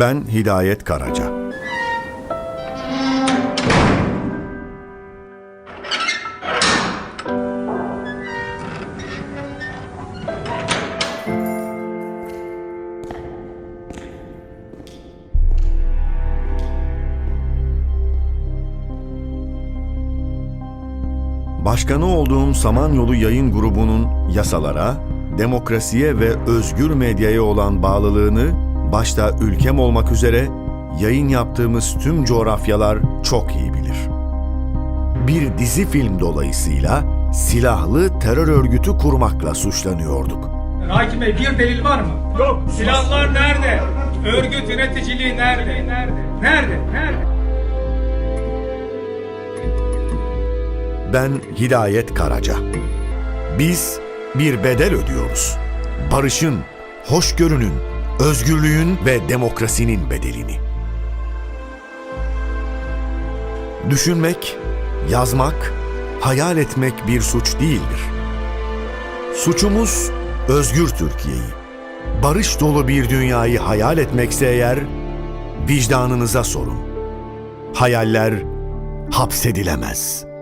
Ben Hidayet Karaca. Başkanı olduğum Samanyolu Yayın Grubu'nun yasalara, demokrasiye ve özgür medyaya olan bağlılığını başta ülkem olmak üzere yayın yaptığımız tüm coğrafyalar çok iyi bilir. Bir dizi film dolayısıyla silahlı terör örgütü kurmakla suçlanıyorduk. Hakim Bey bir delil var mı? Yok. Silahlar nerede? Örgüt yöneticiliği nerede? Nerede? Nerede? Nerede? Ben Hidayet Karaca. Biz bir bedel ödüyoruz. Barışın, hoşgörünün, özgürlüğün ve demokrasinin bedelini. Düşünmek, yazmak, hayal etmek bir suç değildir. Suçumuz özgür Türkiye'yi, barış dolu bir dünyayı hayal etmekse eğer, vicdanınıza sorun. Hayaller hapsedilemez.''